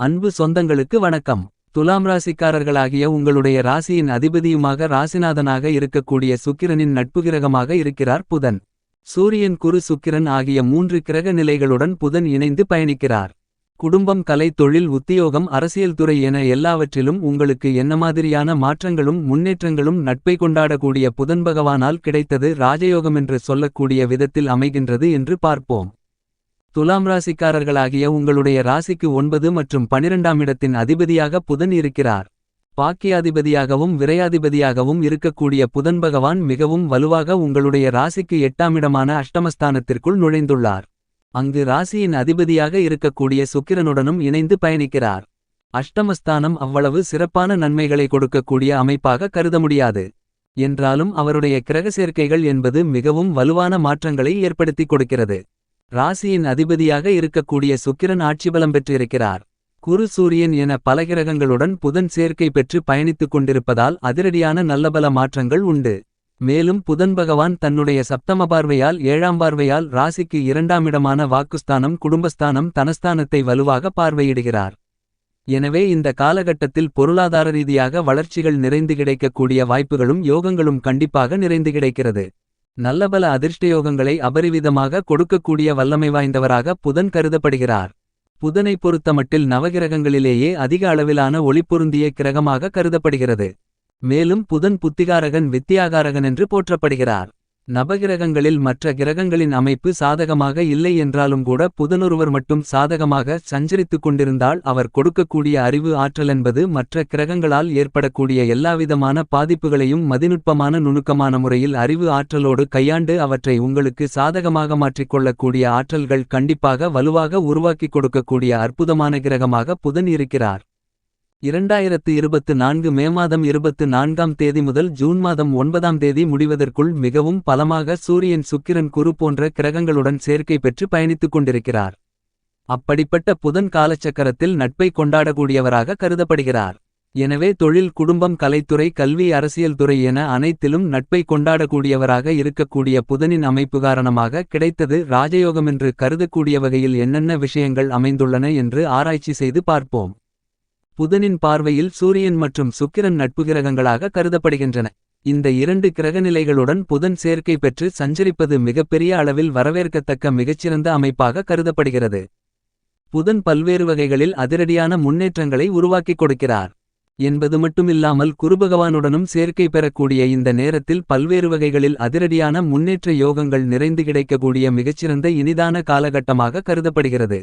அன்பு சொந்தங்களுக்கு வணக்கம். துலாம் ராசிக்காரர்களாகிய உங்களுடைய ராசியின் அதிபதியுமாக ராசிநாதனாக இருக்கக்கூடிய சுக்கிரனின் நட்பு கிரகமாக இருக்கிறார் புதன். சூரியன் குரு சுக்கிரன் ஆகிய மூன்று கிரக நிலைகளுடன் புதன் இணைந்து பயணிக்கிறார். குடும்பம் கலை தொழில் உத்தியோகம் அரசியல் துறை என எல்லாவற்றிலும் உங்களுக்கு என்ன மாதிரியான மாற்றங்களும் முன்னேற்றங்களும் நட்பை கொண்டாடக்கூடிய புதன் பகவானால் கிடைத்தது ராஜயோகம் என்று சொல்லக்கூடிய விதத்தில் அமைகின்றது என்று பார்ப்போம். துலாம் ராசிக்காரர்களாகிய உங்களுடைய ராசிக்கு ஒன்பது மற்றும் பனிரெண்டாம் இடத்தின் அதிபதியாக புதன் இருக்கிறார். பாக்கியாதிபதியாகவும் விரையாதிபதியாகவும் இருக்கக்கூடிய புதன் பகவான் மிகவும் வலுவாக உங்களுடைய ராசிக்கு எட்டாம் இடமான அஷ்டமஸ்தானத்திற்குள் நுழைந்துள்ளார். அங்கு ராசியின் அதிபதியாக இருக்கக்கூடிய சுக்கிரனுடனும் இணைந்து பயணிக்கிறார். அஷ்டமஸ்தானம் அவ்வளவு சிறப்பான நன்மைகளை கொடுக்கக்கூடிய அமைப்பாக கருத முடியாது. என்றாலும் அவருடைய கிரக சேர்க்கைகள் என்பது மிகவும் வலுவான மாற்றங்களை ஏற்படுத்திக் கொடுக்கிறது. ராசியின் அதிபதியாக இருக்கக்கூடிய சுக்கிரன் ஆட்சிபலம் பெற்றிருக்கிறார். குரு சூரியன் என பல கிரகங்களுடன் புதன் சேர்க்கை பெற்று பயணித்துக் கொண்டிருப்பதால் அதிரடியான நல்லபல மாற்றங்கள் உண்டு. மேலும் புதன் பகவான் தன்னுடைய சப்தம பார்வையால் ஏழாம் பார்வையால் ராசிக்கு இரண்டாம் இடமான வாக்குஸ்தானம் குடும்பஸ்தானம் தனஸ்தானத்தை வலுவாக பார்வையிடுகிறார். எனவே இந்த காலகட்டத்தில் பொருளாதார ரீதியாக வளர்ச்சிகள் நிறைந்து கிடைக்கக்கூடிய வாய்ப்புகளும் யோகங்களும் கண்டிப்பாக நிறைந்து கிடைக்கிறது. நல்லபல அதிர்ஷ்டயோகங்களை அபரிவிதமாக கொடுக்கக்கூடிய வல்லமை வாய்ந்தவராக புதன் கருதப்படுகிறார். புதனை பொறுத்தமட்டில் நவகிரகங்களிலேயே அதிக அளவிலான ஒளிப்பொருந்திய கிரகமாக கருதப்படுகிறது. மேலும் புதன் புத்திகாரகன் வித்தியாகாரகன் என்று போற்றப்படுகிறார். நபகிரகங்களில் மற்ற கிரகங்களின் அமைப்பு சாதகமாக இல்லை என்றாலும் கூட புதனொருவர் மட்டும் சாதகமாக சஞ்சரித்துக் கொண்டிருந்தால் அவர் கொடுக்கக்கூடிய அறிவு ஆற்றல் என்பது மற்ற கிரகங்களால் ஏற்படக்கூடிய எல்லாவிதமான பாதிப்புகளையும் மதிநுட்பமான நுணுக்கமான முறையில் அறிவு ஆற்றலோடு கையாண்டு அவற்றை உங்களுக்கு சாதகமாக மாற்றிக்கொள்ளக்கூடிய ஆற்றல்கள் கண்டிப்பாக வலுவாக உருவாக்கிக் கொடுக்கக்கூடிய அற்புதமான கிரகமாக புதன் இருக்கிறார். இரண்டாயிரத்து இருபத்து நான்கு மே மாதம் இருபத்து நான்காம் தேதி முதல் ஜூன் மாதம் ஒன்பதாம் தேதி முடிவதற்குள் மிகவும் பலமாக சூரியன் சுக்கிரன் குரு போன்ற கிரகங்களுடன் சேர்க்கை பெற்று பயணித்துக் கொண்டிருக்கிறார். அப்படிப்பட்ட புதன் காலச்சக்கரத்தில் நட்பை கொண்டாடக்கூடியவராக கருதப்படுகிறார். எனவே தொழில் குடும்பம் கலைத்துறை கல்வி அரசியல் துறை என அனைத்திலும் நட்பை கொண்டாடக்கூடியவராக இருக்கக்கூடிய புதனின் அமைப்பு காரணமாக கிடைத்தது ராஜயோகமென்று கருதக்கூடிய வகையில் என்னென்ன விஷயங்கள் அமைந்துள்ளன என்று ஆராய்ச்சி செய்து பார்ப்போம். புதனின் பார்வையில் சூரியன் மற்றும் சுக்கிரன் நட்பு கிரகங்களாக கருதப்படுகின்றன. இந்த இரண்டு கிரகநிலைகளுடன் புதன் சேர்க்கை பெற்று சஞ்சரிப்பது மிகப்பெரிய அளவில் வரவேற்கத்தக்க மிகச்சிறந்த அமைப்பாக கருதப்படுகிறது. புதன் பல்வேறு வகைகளில் அதிரடியான முன்னேற்றங்களை உருவாக்கிக் கொடுக்கிறார். என்பது மட்டுமில்லாமல் குருபகவானுடனும் சேர்க்கை பெறக்கூடிய இந்த நேரத்தில் பல்வேறு வகைகளில் அதிரடியான முன்னேற்ற யோகங்கள் நிறைந்து கிடைக்கக்கூடிய மிகச்சிறந்த இனிதான காலகட்டமாக கருதப்படுகிறது.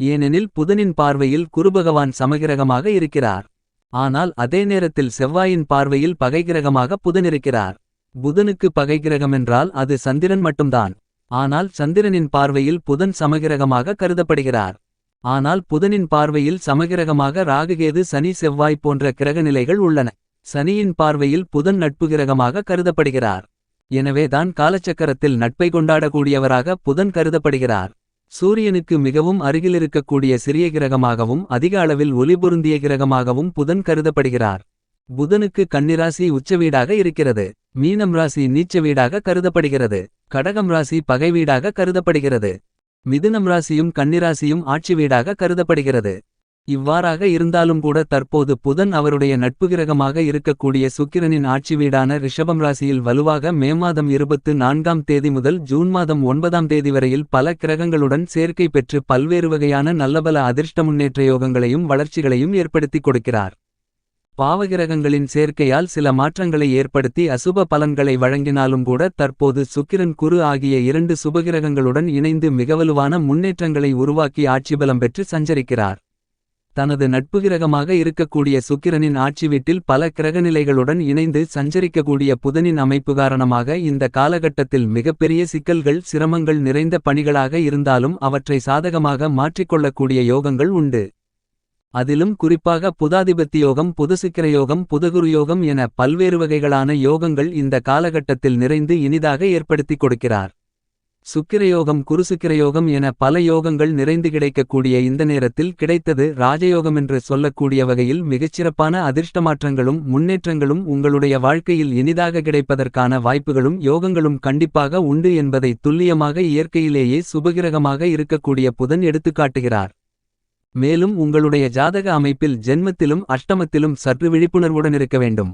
ஏனெனில் புதனின் பார்வையில் குருபகவான் சமகிரகமாக இருக்கிறார். ஆனால் அதே நேரத்தில் செவ்வாயின் பார்வையில் பகைகிரகமாக புதன் இருக்கிறார். புதனுக்கு பகைகிரகமென்றால் அது சந்திரன் மட்டும்தான். ஆனால் சந்திரனின் பார்வையில் புதன் சமகிரகமாக கருதப்படுகிறார். ஆனால் புதனின் பார்வையில் சமகிரகமாக ராகுகேது சனி செவ்வாய் போன்ற கிரகநிலைகள் உள்ளன. சனியின் பார்வையில் புதன் நட்பு கிரகமாக கருதப்படுகிறார். எனவேதான் காலச்சக்கரத்தில் நட்பை கொண்டாடக்கூடியவராக புதன் கருதப்படுகிறார். சூரியனுக்கு மிகவும் அருகிலிருக்கக்கூடிய சிறிய கிரகமாகவும் அதிக அளவில் ஒளிபொருந்திய கிரகமாகவும் புதன் கருதப்படுகிறார். புதனுக்கு கன்னிராசி உச்சவீடாக இருக்கிறது. மீனம் ராசி நீச்ச வீடாக கருதப்படுகிறது. கடகம் ராசி பகை வீடாக கருதப்படுகிறது. மிதுனம் ராசியும் கன்னிராசியும் ஆட்சி வீடாக கருதப்படுகிறது. இவ்வாறாக இருந்தாலும் கூட தற்போது புதன் அவருடைய நட்பு கிரகமாக இருக்கக்கூடிய சுக்கிரனின் ஆட்சி வீடான ரிஷபம் ராசியில் வலுவாக மே மாதம் இருபத்து நான்காம் தேதி முதல் ஜூன் மாதம் ஒன்பதாம் தேதி வரையில் பல கிரகங்களுடன் சேர்க்கை பெற்று பல்வேறு வகையான நல்லபல அதிர்ஷ்ட முன்னேற்ற யோகங்களையும் வளர்ச்சிகளையும் ஏற்படுத்திக் கொடுக்கிறார். பாவகிரகங்களின் சேர்க்கையால் சில மாற்றங்களை ஏற்படுத்தி அசுப பலன்களை வழங்கினாலும் கூட தற்போது சுக்கிரன் குரு ஆகிய இரண்டு சுபகிரகங்களுடன் இணைந்து மிகவலுவான முன்னேற்றங்களை உருவாக்கி ஆட்சிபலம் பெற்று சஞ்சரிக்கிறார். தனது நட்பு கிரகமாக இருக்கக்கூடிய சுக்கிரனின் ஆட்சி வீட்டில் பல கிரகநிலைகளுடன் இணைந்து சஞ்சரிக்கக்கூடிய புதனின் அமைப்பு காரணமாக இந்த காலகட்டத்தில் மிகப்பெரிய சிக்கல்கள் சிரமங்கள் நிறைந்த பணிகளாக இருந்தாலும் அவற்றை சாதகமாக மாற்றிக்கொள்ளக்கூடிய யோகங்கள் உண்டு. அதிலும் குறிப்பாக புதாதிபத்தி யோகம் புதுசிக்கிர யோகம் புதகுரு யோகம் என பல்வேறு வகைகளான யோகங்கள் இந்த காலகட்டத்தில் நிறைந்து இனிதாக ஏற்படுத்திக் கொடுக்கிறார். சுக்கிரயோகம் குருசுக்கிரயோகம் என பல யோகங்கள் நிறைந்து கிடைக்கக்கூடிய இந்த நேரத்தில் கிடைத்தது ராஜயோகமென்று சொல்லக்கூடிய வகையில் மிகச்சிறப்பான அதிர்ஷ்டமாற்றங்களும் முன்னேற்றங்களும் உங்களுடைய வாழ்க்கையில் இனிதாக கிடைப்பதற்கான வாய்ப்புகளும் யோகங்களும் கண்டிப்பாக உண்டு என்பதை துல்லியமாக இயற்கையிலேயே சுபகிரகமாக இருக்கக்கூடிய புதன் எடுத்துக்காட்டுகிறார் மேலும் உங்களுடைய ஜாதக அமைப்பில் ஜென்மத்திலும் அஷ்டமத்திலும் சற்று விழிப்புணர்வுடன் இருக்க வேண்டும்.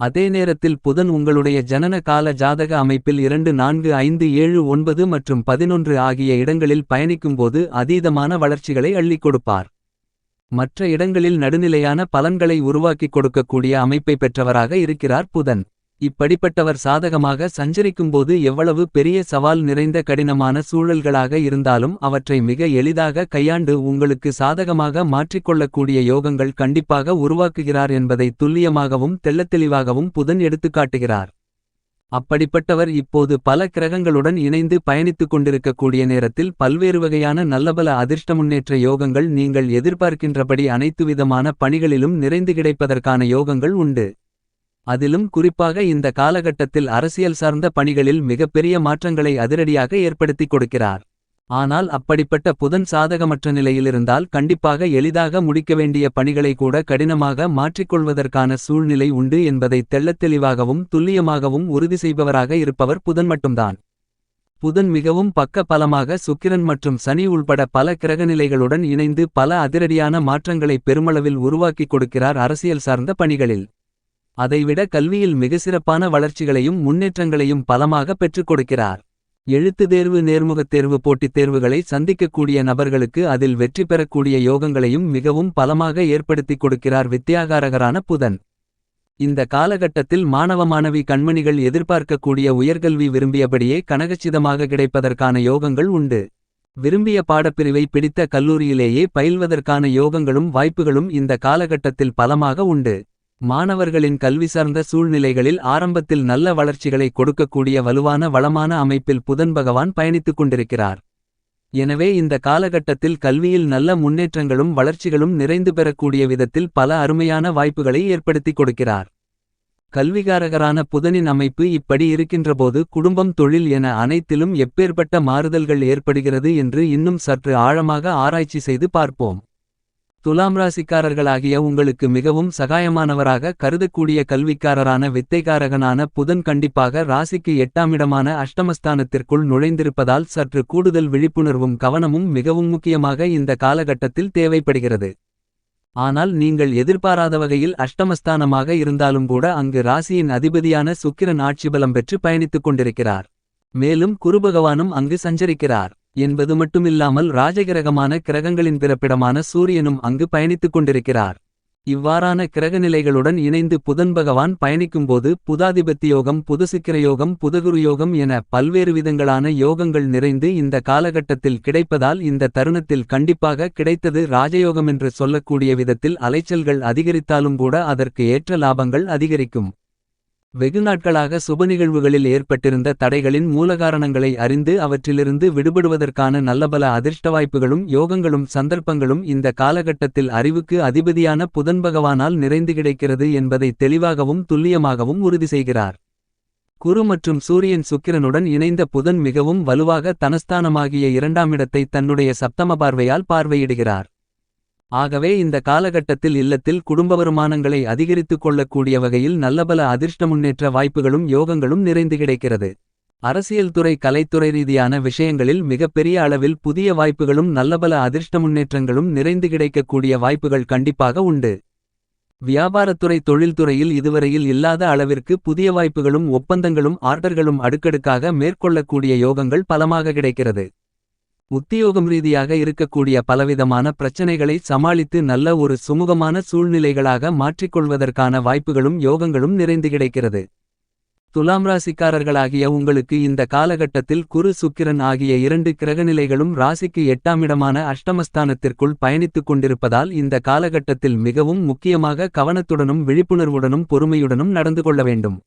அதே நேரத்தில் புதன் உங்களுடைய ஜனன கால ஜாதக அமைப்பில் இரண்டு நான்கு ஐந்து ஏழு ஒன்பது மற்றும் பதினொன்று ஆகிய இடங்களில் பயணிக்கும்போது அதீதமான வளர்ச்சிகளை அள்ளிக் கொடுப்பார். மற்ற இடங்களில் நடுநிலையான பலன்களை உருவாக்கிக் கொடுக்கக்கூடிய அமைப்பை பெற்றவராக இருக்கிறார் புதன். இப்படிப்பட்டவர் சாதகமாக சஞ்சரிக்கும்போது எவ்வளவு பெரிய சவால் நிறைந்த கடினமான சூழல்களாக இருந்தாலும் அவற்றை மிக எளிதாக கையாண்டு உங்களுக்கு சாதகமாக மாற்றிக்கொள்ளக்கூடிய யோகங்கள் கண்டிப்பாக உருவாக்குகிறார் என்பதை துல்லியமாகவும் தெள்ளத்தெளிவாகவும் புதன் எடுத்துக்காட்டுகிறார். அப்படிப்பட்டவர் இப்போது பல கிரகங்களுடன் இணைந்து பயணித்துக் கொண்டிருக்கக்கூடிய நேரத்தில் பல்வேறு வகையான நல்லபல அதிர்ஷ்ட முன்னேற்ற யோகங்கள் நீங்கள் எதிர்பார்க்கின்றபடி அனைத்து விதமான பணிகளிலும் நிறைந்து கிடைப்பதற்கான யோகங்கள் உண்டு. அதிலும் குறிப்பாக இந்த காலகட்டத்தில் அரசியல் சார்ந்த பணிகளில் மிகப்பெரிய மாற்றங்களை அதிரடியாக ஏற்படுத்திக் கொடுக்கிறார். ஆனால் அப்படிப்பட்ட புதன் சாதகமற்ற நிலையிலிருந்தால் கண்டிப்பாக எளிதாக முடிக்க வேண்டிய பணிகளை கூட கடினமாக மாற்றிக்கொள்வதற்கான சூழ்நிலை உண்டு என்பதை தெள்ளத்தெளிவாகவும் துல்லியமாகவும் உறுதி செய்பவராக இருப்பவர் புதன் மட்டும்தான். புதன் மிகவும் பக்க பலமாக சுக்கிரன் மற்றும் சனி உள்பட பல கிரகநிலைகளுடன் இணைந்து பல அதிரடியான மாற்றங்களை பெருமளவில் உருவாக்கிக் கொடுக்கிறார் அரசியல் சார்ந்த பணிகளில். அதைவிட கல்வியில் மிக சிறப்பான வளர்ச்சிகளையும் முன்னேற்றங்களையும் பலமாக பெற்றுக் கொடுக்கிறார். எழுத்து தேர்வு நேர்முகத் தேர்வு போட்டித் தேர்வுகளை சந்திக்கக்கூடிய நபர்களுக்கு அதில் வெற்றி பெறக்கூடிய யோகங்களையும் மிகவும் பலமாக ஏற்படுத்திக் கொடுக்கிறார் வித்தியாகாரகரான புதன். இந்த காலகட்டத்தில் மாணவ மாணவி கண்மணிகள் எதிர்பார்க்கக்கூடிய உயர்கல்வி விரும்பியபடியே கனகச்சிதமாக கிடைப்பதற்கான யோகங்கள் உண்டு. விரும்பிய பாடப்பிரிவை பிடித்த கல்லூரியிலேயே பயில்வதற்கான யோகங்களும் வாய்ப்புகளும் இந்த காலகட்டத்தில் பலமாக உண்டு. மாணவர்களின் கல்வி சார்ந்த சூழ்நிலைகளில் ஆரம்பத்தில் நல்ல வளர்ச்சிகளை கொடுக்கக்கூடிய வலுவான வளமான அமைப்பில் புதன் பகவான் பயணித்துக் கொண்டிருக்கிறார். எனவே இந்த காலகட்டத்தில் கல்வியில் நல்ல முன்னேற்றங்களும் வளர்ச்சிகளும் நிறைந்து பெறக்கூடிய விதத்தில் பல அருமையான வாய்ப்புகளை ஏற்படுத்திக் கொடுக்கிறார். கல்விகாரகரான புதனின் அமைப்பு இப்படி இருக்கின்றபோது குடும்பம் தொழில் என அனைத்திலும் எப்பேற்பட்ட மாறுதல்கள் ஏற்படுகிறது என்று இன்னும் சற்று ஆழமாக ஆராய்ச்சி செய்து பார்ப்போம். துலாம் ராசிக்காரர்களாகிய உங்களுக்கு மிகவும் சகாயமானவராக கருதக்கூடிய கல்விக்காரரான வித்தைக்காரகனான புதன் கண்டிப்பாக ராசிக்கு எட்டாமிடமான அஷ்டமஸ்தானத்திற்குள் நுழைந்திருப்பதால் சற்று கூடுதல் விழிப்புணர்வும் கவனமும் மிகவும் முக்கியமாக இந்த காலகட்டத்தில் தேவைப்படுகிறது. ஆனால் நீங்கள் எதிர்பாராத வகையில் அஷ்டமஸ்தானமாக இருந்தாலும் கூட அங்கு ராசியின் அதிபதியான சுக்கிரன் ஆட்சிபலம் பெற்று பயணித்துக் கொண்டிருக்கிறார். மேலும் குருபகவானும் அங்கு சஞ்சரிக்கிறார். என்பது மட்டுமில்லாமல் ராஜகிரகமான கிரகங்களின் பிறப்பிடமான சூரியனும் அங்கு பயணித்துக் கொண்டிருக்கிறார். இவ்வாறான கிரகநிலைகளுடன் இணைந்து புதன் பகவான் பயணிக்கும்போது புதாதிபத்தியோகம் புதுசிக்கிரயோகம் புதகுரு யோகம் என பல்வேறு விதங்களான யோகங்கள் நிறைந்து இந்த காலகட்டத்தில் கிடைப்பதால் இந்த தருணத்தில் கண்டிப்பாக கிடைத்தது ராஜயோகமென்று சொல்லக்கூடிய விதத்தில் அலைச்சல்கள் அதிகரித்தாலும் கூட அதற்கு ஏற்ற லாபங்கள் அதிகரிக்கும். வெகு நாட்களாக சுப நிகழ்வுகளில் ஏற்பட்டிருந்த தடைகளின் மூலகாரணங்களை அறிந்து அவற்றிலிருந்து விடுபடுவதற்கான நல்லபல அதிர்ஷ்ட வாய்ப்புகளும் யோகங்களும் சந்தர்ப்பங்களும் இந்த காலகட்டத்தில் அறிவுக்கு அதிபதியான புதன் பகவானால் நிறைந்து கிடைக்கிறது என்பதை தெளிவாகவும் துல்லியமாகவும் உறுதி செய்கிறார். குரு மற்றும் சூரியன் சுக்கிரனுடன் இணைந்த புதன் மிகவும் வலுவாக தனஸ்தானமாகிய இரண்டாமிடத்தை தன்னுடைய சப்தம பார்வையால் பார்வையிடுகிறார். ஆகவே இந்த காலகட்டத்தில் இல்லத்தில் குடும்ப வருமானங்களை அதிகரித்துக் கொள்ளக்கூடிய வகையில் நல்லபல அதிர்ஷ்ட முன்னேற்ற வாய்ப்புகளும் யோகங்களும் நிறைந்து கிடைக்கிறது. அரசியல் துறை கலைத்துறை ரீதியான விஷயங்களில் மிகப்பெரிய அளவில் புதிய வாய்ப்புகளும் நல்லபல அதிர்ஷ்ட முன்னேற்றங்களும் நிறைந்து கிடைக்கக்கூடிய வாய்ப்புகள் கண்டிப்பாக உண்டு. வியாபாரத்துறை தொழில்துறையில் இதுவரையில் இல்லாத அளவிற்கு புதிய வாய்ப்புகளும் ஒப்பந்தங்களும் ஆர்டர்களும் அடுக்கடுக்காக மேற்கொள்ளக்கூடிய யோகங்கள் பலமாக கிடைக்கிறது. உத்தியோகம் ரீதியாக இருக்கக்கூடிய பலவிதமான பிரச்சனைகளை சமாளித்து நல்ல ஒரு சுமூகமான சூழ்நிலைகளாக மாற்றிக்கொள்வதற்கான வாய்ப்புகளும் யோகங்களும் நிறைந்து கிடைக்கிறது. துலாம் ராசிக்காரர்களாகிய உங்களுக்கு இந்த காலகட்டத்தில் குரு சுக்கிரன் ஆகிய இரண்டு கிரகநிலைகளும் ராசிக்கு எட்டாமிடமான அஷ்டமஸ்தானத்திற்குள் பயணித்துக் கொண்டிருப்பதால் இந்த காலகட்டத்தில் மிகவும் முக்கியமாக கவனத்துடனும் விழிப்புணர்வுடனும் பொறுமையுடனும் நடந்து கொள்ள வேண்டும்.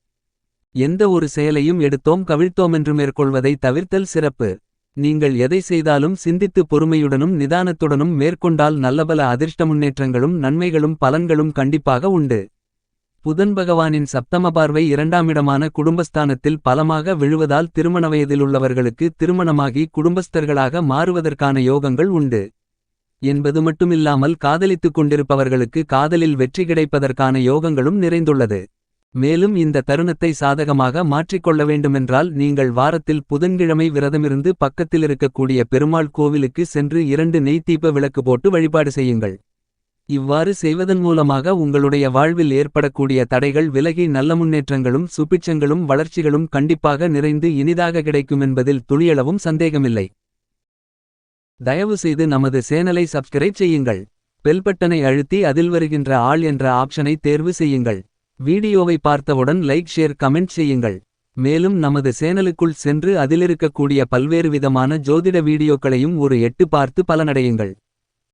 எந்த ஒரு செயலையும் எடுத்தோம் கவிழ்த்தோமென்று மேற்கொள்வதை தவிர்த்தல் சிறப்பு. நீங்கள் எதை செய்தாலும் சிந்தித்து பொறுமையுடனும் நிதானத்துடனும் மேற்கொண்டால் நல்லபல அதிர்ஷ்ட முன்னேற்றங்களும் நன்மைகளும் பலன்களும் கண்டிப்பாக உண்டு. புதன் பகவானின் சப்தம பார்வை இரண்டாமிடமான குடும்பஸ்தானத்தில் பலமாக விழுவதால் திருமண வயதிலுள்ளவர்களுக்கு திருமணமாகி குடும்பஸ்தர்களாக மாறுவதற்கான யோகங்கள் உண்டு. என்பது மட்டுமில்லாமல் காதலித்துக் கொண்டிருப்பவர்களுக்கு காதலில் வெற்றி கிடைப்பதற்கான யோகங்களும் நிறைந்துள்ளது. மேலும் இந்த தருணத்தை சாதகமாக மாற்றிக்கொள்ள வேண்டுமென்றால் நீங்கள் வாரத்தில் புதன்கிழமை விரதமிருந்து பக்கத்தில் இருக்கக்கூடிய பெருமாள் கோவிலுக்கு சென்று இரண்டு நெய் தீப விளக்கு போட்டு வழிபாடு செய்யுங்கள். இவ்வாறு செய்வதன் மூலமாக உங்களுடைய வாழ்வில் ஏற்படக்கூடிய தடைகள் விலகி நல்ல முன்னேற்றங்களும் சுபிட்சங்களும் வளர்ச்சிகளும் கண்டிப்பாக நிறைந்து இனிதாக கிடைக்கும் என்பதில் துளியளவும் சந்தேகமில்லை. தயவு செய்து நமது சேனலை சப்ஸ்கிரைப் செய்யுங்கள். பெல்பட்டனை அழுத்தி அதில் வருகின்ற ஆள் என்ற ஆப்ஷனை தேர்வு செய்யுங்கள். வீடியோவை பார்த்தவுடன் லைக் ஷேர் கமெண்ட் செய்யுங்கள். மேலும் நமது சேனலுக்குள் சென்று அதிலிருக்கக்கூடிய பல்வேறு விதமான ஜோதிட வீடியோக்களையும் ஒரு எட்டு பார்த்து பலனடையுங்கள்.